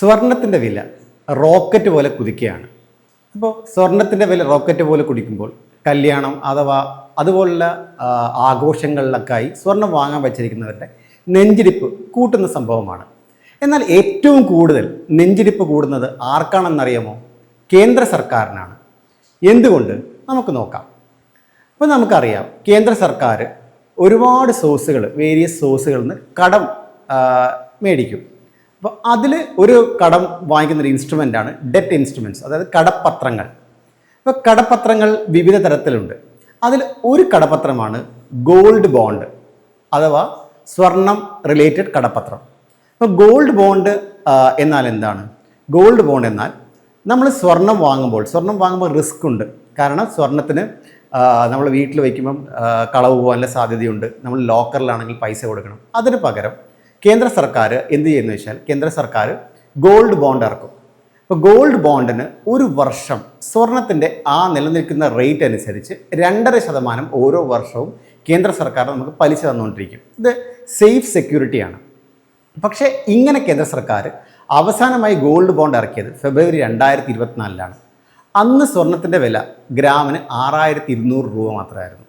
സ്വർണത്തിന്റെ വില റോക്കറ്റ് പോലെ കുതിക്കുകയാണ്. അപ്പോൾ സ്വർണത്തിന്റെ വില റോക്കറ്റ് പോലെ കുടിക്കുമ്പോൾ കല്യാണം അഥവാ അതുപോലുള്ള ആഘോഷങ്ങളിലൊക്കെയായി സ്വർണം വാങ്ങാൻ വച്ചിരിക്കുന്നവരുടെ നെഞ്ചിരിപ്പ് കൂട്ടുന്ന സംഭവമാണ്. എന്നാൽ ഏറ്റവും കൂടുതൽ നെഞ്ചിരിപ്പ് കൂടുന്നത് ആർക്കാണെന്നറിയാമോ? കേന്ദ്ര സർക്കാരിനാണ്. എന്തുകൊണ്ട്? നമുക്ക് നോക്കാം. അപ്പോൾ നമുക്കറിയാം കേന്ദ്ര സർക്കാർ ഒരുപാട് സോഴ്സുകൾ വേരിയസ് സോഴ്സുകളിൽ നിന്ന് കടം മേടിക്കും. അപ്പോൾ അതിൽ ഒരു കടം വാങ്ങിക്കുന്ന ഒരു ആണ് ഡെറ്റ് ഇൻസ്ട്രുമെന്റ്സ് അതായത് കടപ്പത്രങ്ങൾ അപ്പോൾ കടപ്പത്രങ്ങൾ വിവിധ തരത്തിലുണ്ട്. അതിൽ ഒരു കടപ്പത്രമാണ് ഗോൾഡ് ബോണ്ട് അഥവാ സ്വർണം റിലേറ്റഡ് കടപ്പത്രം അപ്പോൾ ഗോൾഡ് ബോണ്ട് എന്നാൽ എന്താണ്? ഗോൾഡ് ബോണ്ട് എന്നാൽ നമ്മൾ സ്വർണം വാങ്ങുമ്പോൾ സ്വർണം വാങ്ങുമ്പോൾ റിസ്ക് ഉണ്ട്. കാരണം സ്വർണത്തിന് നമ്മൾ വീട്ടിൽ വയ്ക്കുമ്പം കളവ് പോകാനുള്ള സാധ്യതയുണ്ട്. നമ്മൾ ലോക്കറിലാണെങ്കിൽ പൈസ കൊടുക്കണം. അതിന് പകരം കേന്ദ്ര സർക്കാർ എന്ത് ചെയ്യുന്നു വെച്ചാൽ കേന്ദ്ര സർക്കാർ ഗോൾഡ് ബോണ്ട് ഇറക്കും. അപ്പോൾ ഗോൾഡ് ബോണ്ടിന് ഒരു വർഷം സ്വർണത്തിന്റെ ആ നിലനിൽക്കുന്ന റേറ്റ് അനുസരിച്ച് രണ്ടര ശതമാനം ഓരോ വർഷവും കേന്ദ്ര സർക്കാർ നമുക്ക് പലിശ തന്നുകൊണ്ടിരിക്കും. ഇത് സേഫ് സെക്യൂരിറ്റിയാണ് പക്ഷേ ഇങ്ങനെ കേന്ദ്ര സർക്കാർ അവസാനമായി ഗോൾഡ് ബോണ്ട് ഇറക്കിയത് ഫെബ്രുവരി രണ്ടായിരത്തി ഇരുപത്തിനാലിലാണ് അന്ന് സ്വർണത്തിന്റെ വില ഗ്രാമിന് ആറായിരത്തി ഇരുന്നൂറ് രൂപ മാത്രമായിരുന്നു.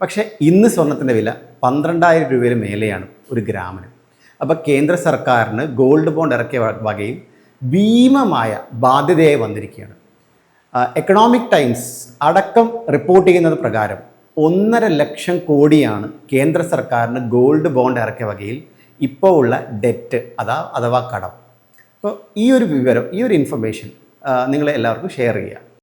പക്ഷേ ഇന്ന് സ്വർണത്തിന്റെ വില പന്ത്രണ്ടായിരം രൂപയിൽ മേലെയാണ് ഒരു ഗ്രാമിന്. അപ്പോൾ കേന്ദ്ര സർക്കാരിന് ഗോൾഡ് ബോണ്ട് ഇറക്കിയ വകയിൽ ഭീമമായ ബാധ്യതയായി വന്നിരിക്കുകയാണ്. എക്കണോമിക് ടൈംസ് അടക്കം റിപ്പോർട്ട് ചെയ്യുന്നത് പ്രകാരം ഒന്നര ലക്ഷം കോടിയാണ് കേന്ദ്ര സർക്കാരിന് ഗോൾഡ് ബോണ്ട് ഇറക്കിയ വകയിൽ ഇപ്പോൾ ഉള്ള ഡെറ്റ് അതാ അഥവാ കടം. അപ്പോൾ ഈ ഒരു വിവരം ഈ ഒരു ഇൻഫർമേഷൻ നിങ്ങൾ എല്ലാവർക്കും ഷെയർ ചെയ്യുക